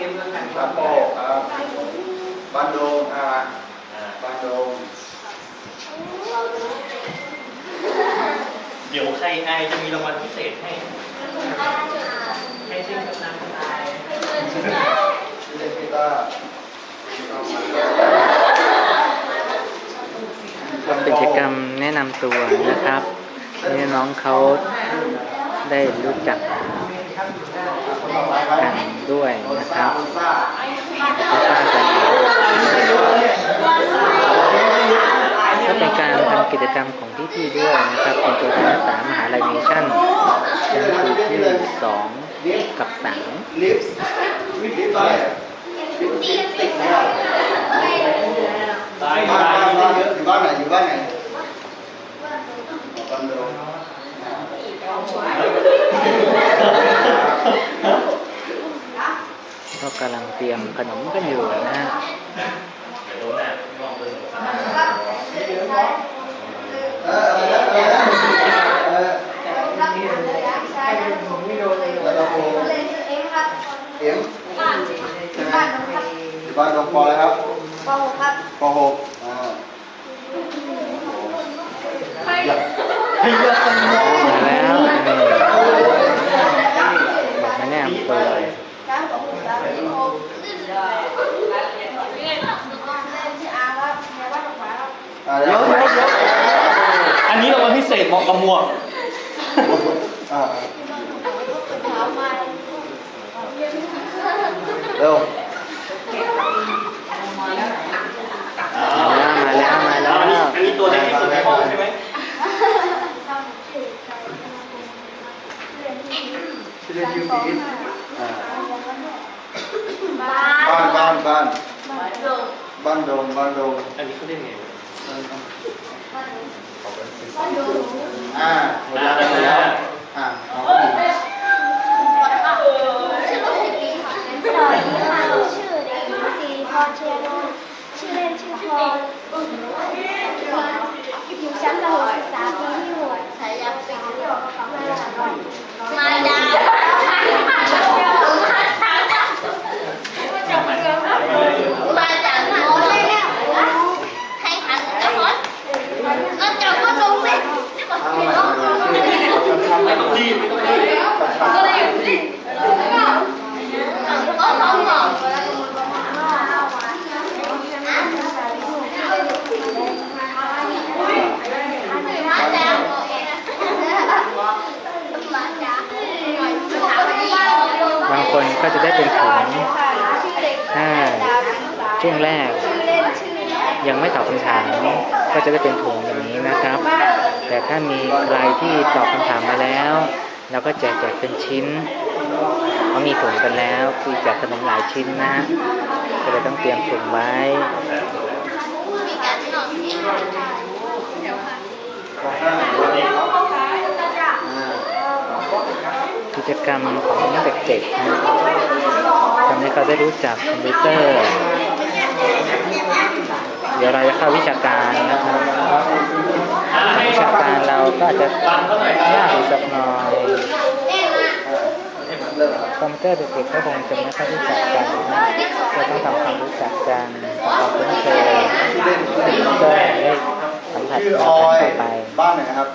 เมเรื่รับครับบันโดงอ่าบันโดงเดี๋ยวใครไอจะมีรางวัลพิเศษให้ให้ชื่อกำลังใจเล่นกีตาเป็นกิจกรรมแนะนำตัวนะครับนี่น้องเขาได้รู้จัก กันด้วยนะครับคนซ่าก็เป็นการทำกิจกรรมของพี่ๆด้วยนะครับเป็นตัวแทนนักศึกษามหาลัยเนชั่นชั้นปีที่สองกับสามต์ลิฟต์อะไรอะลิฟต์ลิปสติกเนี่ยตายบ้านตายบ้านบ้านอยู่บ้านไหนอยู่บ้านไหนคอนโด ก็กำลังเตรียมขนมกันอยู่นะฮะเดี๋ยวน่ะมอเลยเออเออเออเออเออแล้วเราโเอ็มอยู่บ้านดงปอเลยครับปหกอ่าอยากให้เลือกคนมอง มาแล้วนี่บอกมาแนะนำตัวเลย อ่า เดี๋ยวเดี๋ยวเดี๋ยวอันนี้รางวัลพิเศษเหมาะกับหมวกอ่าเร็วมาแล้วมาแล้วมาแล้วอันนี้ตัวเล็กที่สุดในห้องใช่ไหมชื่อเล่นชื่อพีทอ่าบ้านบ้านบ้านบ้านดงบ้านดงอันนี้เขาเรียกไง อ่าหมดแล้วหมดแล้วอ่าน้องผู้หญิงสวัสดีค่ะ ชื่อเด็กหญิงสิริพรเชียรนนท์ชื่อเล่นชื่อพลอยอยู่ชั้นประถมศึกษาปีที่หกสายยาเป็นมาดามาจากไหนให้หันกระหอนก็จับก็ลงสิ ไม่ต้องรีบไม่ต้องรีบ ก็เลยก็ท้องก่อนมาจากมาจาก บาง คนก็จะได้เป็นถุงถ้าช่วงแรก ยังไม่ตอบคำถามก็จะได้เป็นถุงอย่างนี้นะครับ แต่ถ้ามีใครที่ตอบคำถามมาแล้วเราก็แจกแจกเป็นชิ้นเขามีถุงกันแล้วคือแจกขนมหลายชิ้นนะก็เลยต้องเตรียมถุงไว้ มีการนอนที่ กิ จกรรมของเด็กๆนะทำให้เขาได้รู้จักคอมพิวเตอร์ เดี๋ยวเราจะเข้าวิชาการนะครับวิชาการเราก็อาจจะยากสักหน่อยคอมพิวเตอร์เด็กๆก็คงจะไม่ค่อยรู้จักกันนะเราต้องทำความรู้จักกันทำความคุ้นเคยชื่อเล่นชื่อเล่นก็ได้สัมผัสกันต่อไปบ้านไหนครับ